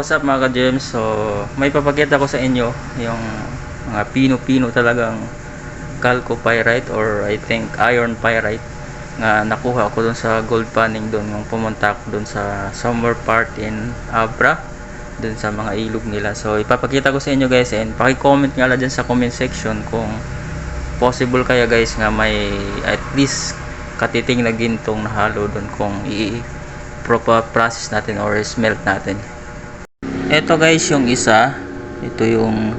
What's up mga ka-gems? So, may papakita ko sa inyo yung mga pino-pino talagang calco pyrite or I think iron pyrite nga nakuha ko dun sa gold panning dun nung pumunta ako dun sa summer part in Abra dun sa mga ilog nila. So, ipapakita ko sa inyo guys and paki-comment nga lang dyan sa comment section kung possible kaya guys nga may at least katiting na gintong nahalo dun kung i-process natin or smelt natin. Ito guys yung isa. Ito yung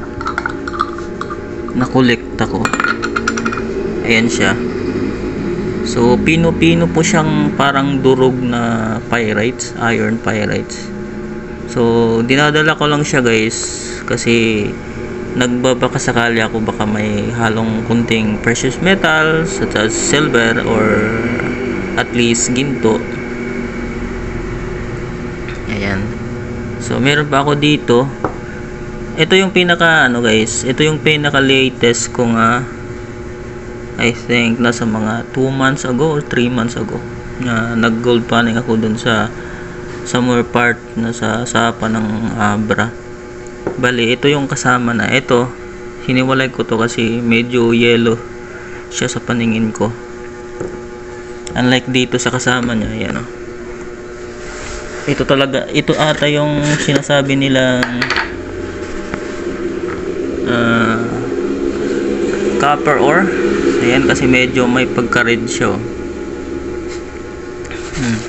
nakolekta ko. Ayan siya. So, pino-pino po siyang parang durog na pyrites, iron pyrites. So, dinadala ko lang siya guys kasi nagbabaka sakali ako baka may halong kunting precious metal such as silver or at least ginto. Ayan. So, meron pa ako dito. Ito yung pinaka, ano guys, ito yung pinaka latest kung nga, I think, nasa mga 2 months ago or 3 months ago, na nag-gold panning ako dun sa somewhere part na sa sapa ng Abra. Bali, ito yung kasama na. Ito, hiniwalay ko to kasi medyo yellow siya sa paningin ko. Unlike dito sa kasama niya, yan o ito talaga ito ata yung sinasabi nilang ah, copper ore ayan kasi medyo may pagka red siya oh. hmm.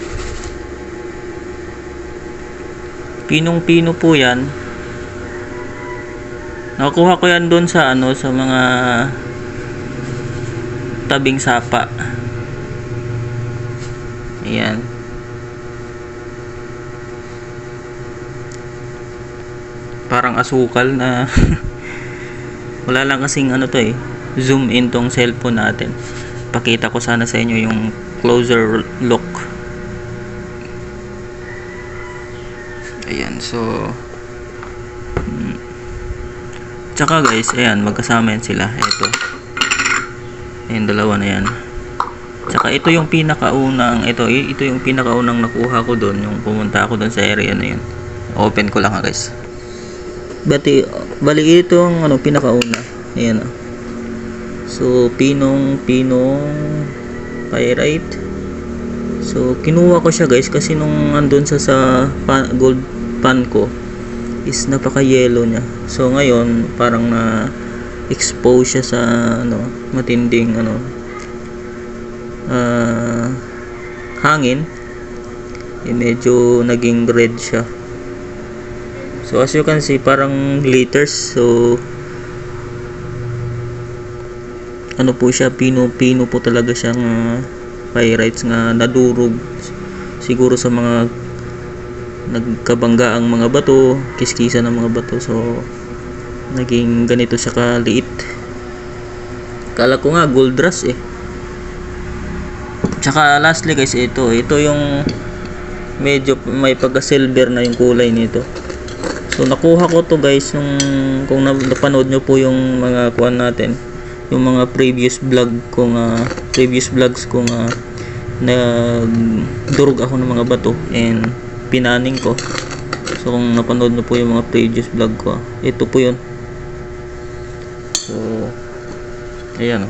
pinong pino po yan nakakuha ko yan doon sa ano sa mga tabing sapa ayan parang asukal na wala lang kasing ano to eh zoom in tong cellphone natin. Pakita ko sana sa inyo yung closer look. Ayan so mm. tsaka guys ayan magkasama yan sila. Eto. Ayan dalawa na yan. Tsaka ito yung pinakaunang ito ito yung pinakaunang nakuha ko doon yung pumunta ako doon sa area na yun. Open ko lang ha guys Bati, bali ito ang ano, pinakauna. Ayan o. So, pinong, pinong pyrite. So, kinuha ko siya guys kasi nung andun sa sa pan, gold pan ko is napaka-yellow niya. So, ngayon parang na expose siya sa ano, matinding ano ah, hangin. Eh, medyo naging red siya. So as you can see, parang glitters. So ano po siya, pino-pino po talaga siyang uh, pyrites nga nadurog siguro sa mga nagkabangga ang mga bato, kiskisa ng mga bato. So naging ganito siya kaliit. Kala ko nga gold rush eh. Tsaka lastly guys, ito, ito yung medyo may pagka-silver na yung kulay nito. So nakuha ko to guys nung kung napanood nyo po yung mga kuan natin, yung mga previous vlog kung uh, previous vlogs kung uh, nagdurog ako ng mga bato and pinaning ko. So kung napanood nyo po yung mga previous vlog ko, ito po yun. So ayan.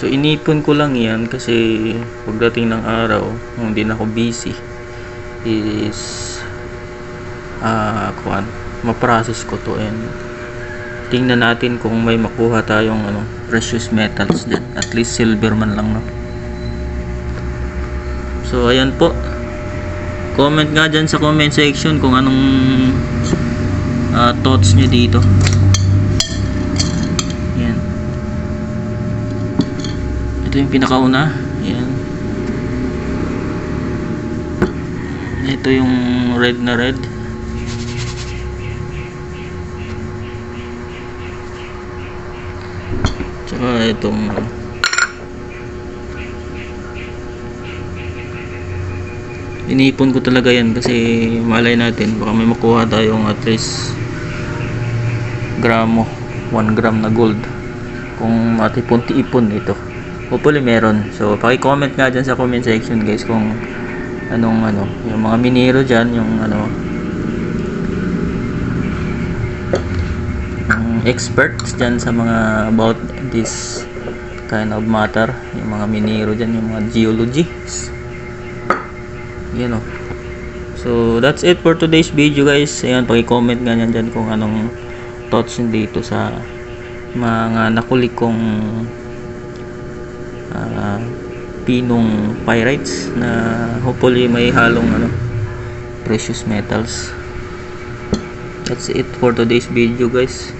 So inipon ko lang yan kasi pagdating ng araw, hindi na ako busy, is ah uh, kuan ma-process ko to and tingnan natin kung may makuha tayong ano precious metals din. At least silver man lang no? So ayan po. Comment nga dyan sa comment section kung anong uh, thoughts nyo dito. Yan ito yung pinakauna yan ito yung red na red. Tsaka itong inipon ko talaga yan kasi malay natin baka may makuha tayong at least gramo 1 gram na gold. Kung matipon-tipon ito. Hopefully meron. So paki-comment nga dyan sa comment section guys kung anong ano, yung mga minero dyan, yung ano, yung experts dyan sa mga about this kind of matter, yung mga minero dyan, yung mga geologists. Yan o. So, that's it for today's video guys. Ayan, paki-comment nga nyan dyan kung anong thoughts dito sa mga nakuli kong ah, pinong pyrites na hopefully may halong ano precious metals. That's it for today's video guys